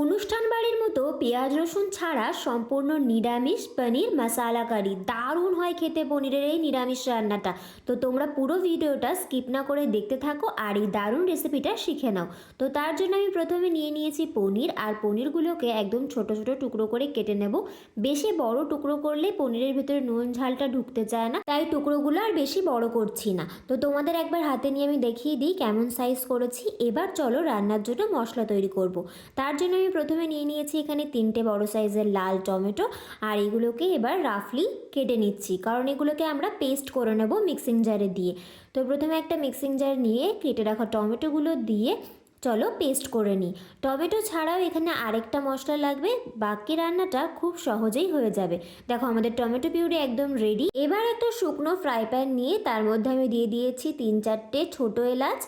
অনুষ্ঠান বাড়ির মতো পেঁয়াজ রসুন ছাড়া সম্পূর্ণ নিরামিষ পনির মশালা কারি। দারুণ হয় খেতে পনিরের এই নিরামিষ রান্নাটা। তো তোমরা পুরো ভিডিওটা স্কিপ না করে দেখতে থাকো আর এই দারুণ রেসিপিটা শিখে নাও। তো তার জন্য আমি প্রথমে নিয়ে নিয়েছি পনির আর পনিরগুলোকে একদম ছোট ছোট টুকরো করে কেটে নেব। বেশি বড় টুকরো করলে পনিরের ভিতরে নুন ঝালটা ঢুকতে চায় না, তাই টুকরোগুলো আর বেশি বড় করছি না। তো তোমাদের একবার হাতে নিয়ে আমি দেখিয়ে দিই কেমন সাইজ করেছি। এবার চলো রান্নার জন্য মশলা তৈরি করব। তার জন্য আমি প্রথমে নিয়ে নিয়েছি এখানে তিনটে বড় সাইজের লাল টমেটো, আর এগুলোকে এবার রাফলি কেটে নিচ্ছি। কারণ এগুলোকে আমরা পেস্ট করে নেব মিক্সিং জারে দিয়ে। তো প্রথমে একটা মিক্সিং জার নিয়ে কেটে রাখা টমেটোগুলো দিয়ে চলো পেস্ট করে নিই। টমেটো ছাড়াও এখানে আরেকটা মশলা লাগবে। বাকি রান্নাটা খুব সহজেই হয়ে যাবে। দেখো আমাদের টমেটো পিউরি একদম রেডি এবার একটা শুকনো ফ্রাই প্যান নিয়ে তার মধ্যে আমি দিয়ে দিয়েছি তিন চারটে ছোটো এলাচ,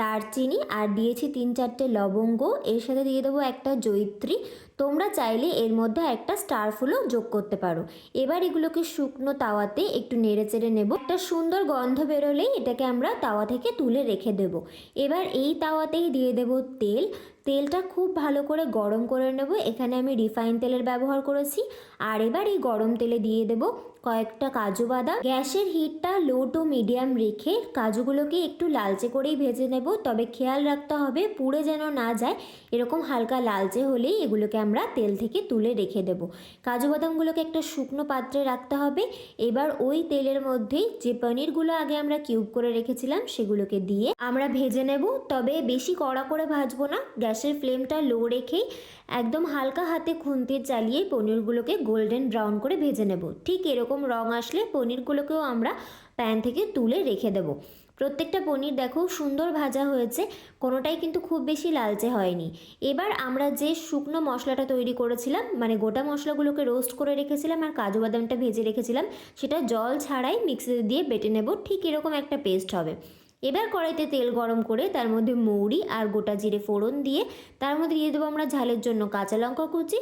দারচিনি আর দিয়েছি তিন চারটে লবঙ্গ। এর সাথে দিয়ে দেবো একটা জৈত্রী তোমরা চাইলে এর মধ্যে একটা স্টার ফুলও যোগ করতে পারো। এবার এগুলোকে শুকনো তাওয়াতে একটু নেড়ে চেড়ে নেব। একটা সুন্দর গন্ধ বেরোলেই এটাকে আমরা তাওয়া থেকে তুলে রেখে দেব। এবার এই তাওয়াতেই দিয়ে দেব তেল। তেলটা খুব ভালো করে গরম করে নেব। এখানে আমি রিফাইন তেলের ব্যবহার করেছি। আর এবার এই গরম তেলে দিয়ে দেব কয়েকটা কাজু বাদাম। গ্যাসের হিটটা লো টু মিডিয়াম রেখে কাজুগুলোকে একটু লালচে করেই ভেজে নেব। তবে খেয়াল রাখতে হবে পুড়ে যেন না যায়। এরকম হালকা লালচে হলেই এগুলোকে আমরা তেল থেকে তুলে রেখে দেব। কাজু বাদামগুলোকে একটা শুকনো পাত্রে রাখতে হবে। এবার ওই তেলের মধ্যেই যে পনিরগুলো আগে আমরা কিউব করে রেখেছিলাম, সেগুলোকে দিয়ে আমরা ভেজে নেব। তবে বেশি কড়া করে ভাজবো না। গ্যাসের ফ্লেমটা লো রেখেই একদম হালকা হাতে খুন্তি চালিয়ে পনিরগুলোকে গোল্ডেন ব্রাউন করে ভেজে নেব। ঠিক এরকম রং আসলে পনিরগুলোকেও আমরা প্যান থেকে তুলে রেখে দেব। প্রত্যেকটা পনির দেখো সুন্দর ভাজা হয়েছে, কোনোটাই কিন্তু খুব বেশি লালচে হয়নি। এবার আমরা যে শুকনো মশলাটা তৈরি করেছিলাম মানে গোটা মশলাগুলোকে রোস্ট করে রেখেছিলাম আর কাজু বাদামটা ভেজে রেখেছিলাম, সেটা জল ছাড়াই মিক্সিতে দিয়ে বেটে নেব, ঠিক এরকম একটা পেস্ট হবে। এবার কড়াইতে তেল গরম করে তার মধ্যে মৌরি আর গোটা জিরে ফোড়ন দিয়ে তার মধ্যে দিয়ে দেবো আমরা ঝালের জন্য কাঁচা লঙ্কা কুচি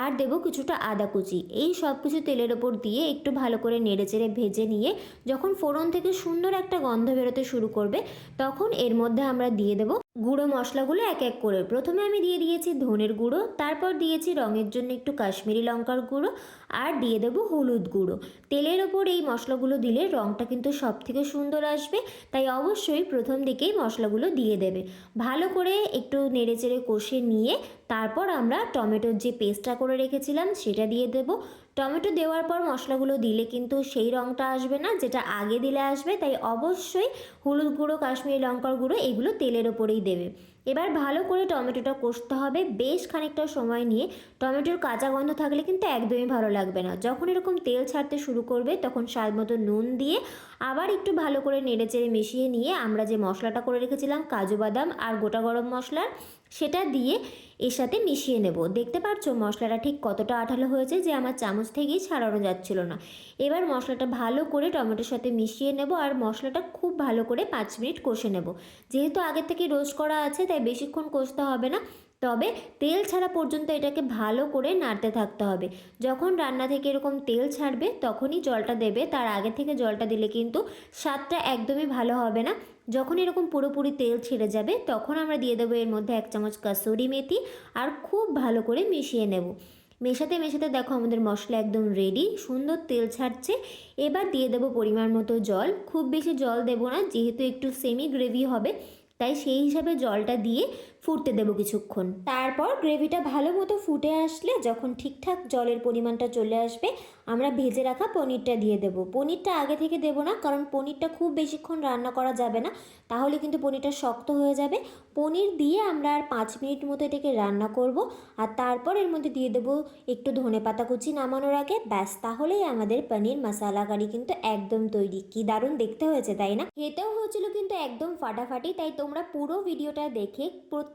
আর দেব কিছুটা আদা কুচি। এই সব কিছু তেলের ওপর দিয়ে একটু ভালো করে নেড়েচেড়ে ভেজে নিয়ে যখন ফোড়ন থেকে সুন্দর একটা গন্ধ বেরোতে শুরু করবে, তখন এর মধ্যে আমরা দিয়ে দেবো গুঁড়ো মশলাগুলো এক এক করে। প্রথমে আমি দিয়ে দিয়েছি ধনের গুঁড়ো, তারপর দিয়েছি রঙের জন্য একটু কাশ্মীরি লঙ্কার গুঁড়ো আর দিয়ে দেবো হলুদ গুঁড়ো। তেলের ওপর এই মশলাগুলো দিলে রঙটা কিন্তু সব থেকে সুন্দর আসবে, তাই অবশ্যই প্রথম দিকেই মশলাগুলো দিয়ে দেবে। ভালো করে একটু নেড়েচেড়ে কষে নিয়ে তারপর আমরা টমেটোর যে পেস্টটা করে রেখেছিলাম সেটা দিয়ে দেবো। টমেটো দেওয়ার পর মশলাগুলো দিলে কিন্তু সেই রঙটা আসবে না, যেটা আগে দিলে আসবে। তাই অবশ্যই হলুদ গুঁড়ো, কাশ্মীরি লঙ্কার গুঁড়ো এগুলো তেলের ওপরেই দেবে। এবার ভালো করে টমেটোটা কষতে হবে বেশ খানিকটা সময় নিয়ে। টমেটোর কাঁচা গন্ধ থাকলে কিন্তু একদমই ভালো লাগবে না। যখন এরকম তেল ছাড়তে শুরু করবে, তখন স্বাদ মতো নুন দিয়ে আবার একটু ভালো করে নেড়েচেড়ে মিশিয়ে নিয়ে আমরা যে মশলাটা করে রেখেছিলাম, কাজু বাদাম আর গোটা গরম মশলার সেটা দিয়ে এর সাথে মিশিয়ে নেব। দেখতে পাচ্ছ মশলাটা ঠিক কতটা আঠালো হয়েছে যে আমার চামচ থেকেই ছাড়ানো যাচ্ছিল না। এবার মশলাটা ভালো করে টমেটোর সাথে মিশিয়ে নেব আর মশলাটা খুব ভালো করে পাঁচ মিনিট কষে নেব। যেহেতু আগে থেকে রোস্ট করা আছে, তাই বেশিক্ষণ কষতে হবে না। তবে তেল ছাড়া পর্যন্ত এটাকে ভালো করে নাড়তে থাকতে হবে। যখন রান্না থেকে এরকম তেল ছাড়বে, তখনই জলটা দেবে। তার আগে থেকে জলটা দিলে কিন্তু স্বাদটা একদমই ভালো হবে না। যখন এরকম পুরোপুরি তেল ছেড়ে যাবে, তখন আমরা দিয়ে দেবো এর মধ্যে এক চামচ কাসুরি মেথি আর খুব ভালো করে মিশিয়ে নেব। মেশাতে মেশাতে দেখো আমাদের মশলা একদম রেডি সুন্দর তেল ছাড়ছে। এবার দিয়ে দেবো পরিমাণ মতো জল। খুব বেশি জল দেবো না, যেহেতু একটু সেমি গ্রেভি হবে, তাই সেই হিসাবে জলটা দিয়ে ফুটতে দেবো কিছুক্ষণ। তারপর গ্রেভিটা ভালো মতো ফুটে আসলে যখন ঠিকঠাক জলের পরিমাণটা চলে আসবে, আমরা ভেজে রাখা পনিরটা দিয়ে দেবো। পনিরটা আগে থেকে দেবো না, কারণ পনিরটা খুব বেশিক্ষণ রান্না করা যাবে না, তাহলে কিন্তু পনিরটা শক্ত হয়ে যাবে। পনির দিয়ে আমরা আর পাঁচ মিনিট মতো এটাকে রান্না করব, আর তারপর এর মধ্যে দিয়ে দেবো একটু ধনে পাতা কুচি নামানোর আগে। ব্যাস, তাহলেই আমাদের পনির মশালা কারি কিন্তু একদম তৈরি। কি দারুণ দেখতে হয়েছে, তাই না? খেতেও হয়েছিল কিন্তু একদম ফাটাফাটি, তাই তোমরা পুরো ভিডিওটা দেখে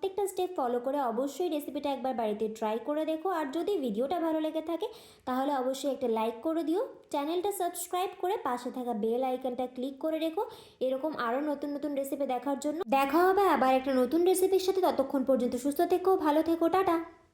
প্রত্যেকটা স্টেপ ফলো করে অবশ্যই রেসিপিটা একবার বাড়িতে ট্রাই করে দেখো। আর যদি ভিডিওটা ভালো লেগে থাকে, তাহলে অবশ্যই একটা লাইক করে দিও। চ্যানেলটা সাবস্ক্রাইব করে পাশে থাকা বেল আইকনটা ক্লিক করে রেখো। এরকম আরও নতুন নতুন রেসিপি দেখার জন্য। দেখা হবে আবার একটা নতুন রেসিপির সাথে। ততক্ষণ পর্যন্ত সুস্থ থেকো, ভালো থেকো, টাটা।